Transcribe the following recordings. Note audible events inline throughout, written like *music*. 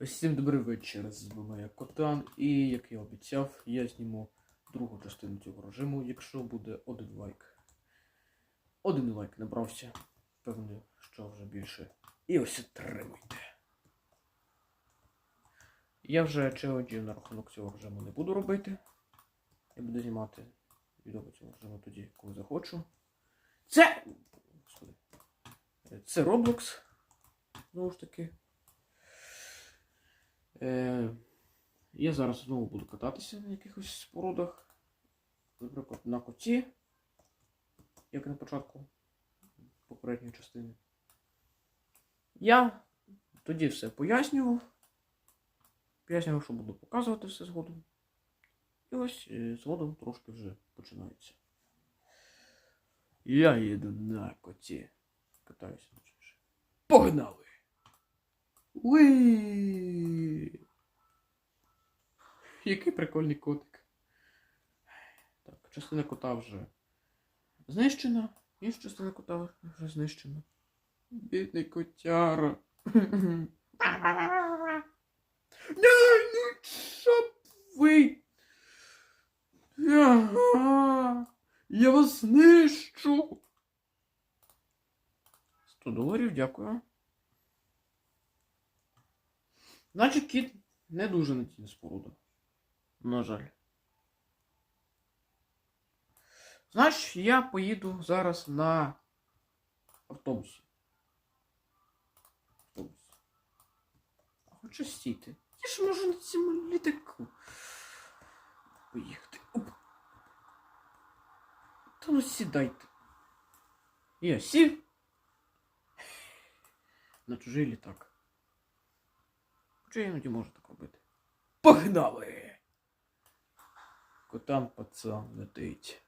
Всім добрий вечір, з вами я Котан, і як я обіцяв, я зніму другу частину цього режиму, якщо буде один лайк. Один лайк набрався. Певно, що вже більше. І ось отримуйте. Я вже челенджів на рахунок цього режиму не буду робити. Я буду знімати відео цьому режиму тоді, коли захочу. Це. Це Roblox. Знову ж таки. Е, я зараз знову буду кататися на якихось спорудах. Наприклад, на коті, як на початку попередньої частини. Я тоді все пояснював. Пояснював, що буду показувати все згодом. І ось е, згодом трошки вже починається. Я їду на коті. Катаюся. Погнали! Уи! Який прикольний котик. Так, частина кота вже знищена. Інша частина кота вже знищена. Бідний котяра. Ну щоб ви. Я вас знищу. 100 доларів, дякую. Значить, кіт не дуже надійна споруда. На жаль. Значить, я поїду зараз на автобусі. Автобус. Хочу стійти. Я ж можу на цьому літаку. Поїхати. Оп. Та ну сідайте. Я сів. На чужий літак. Я іноді можу так робити. Погнали! Котан пацан летить.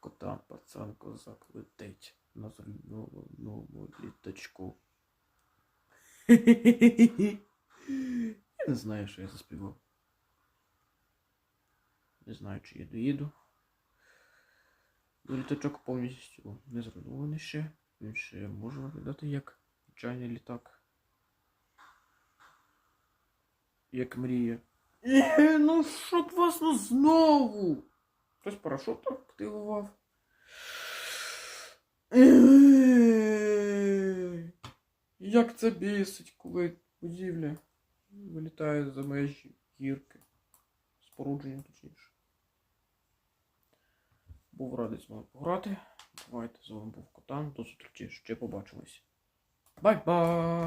Котан пацан козак летить на зеленому літачку. *laughs* Я не знаю, що я заспівав. Не знаю, чи я доїду. Літачок повністю не зруйнований ще. Він ще може виглядати як звичайний літак. Як мрія. Е, ну щоб вас ну знову. Хтось парашут активував. Е, Як це бісить, коли будівля вилітає за межі гірки. Спорудження точніше. Був радий з вами пограти. Давайте з вами був Котан. До зустрічі. Ще побачимось. Бай-бай!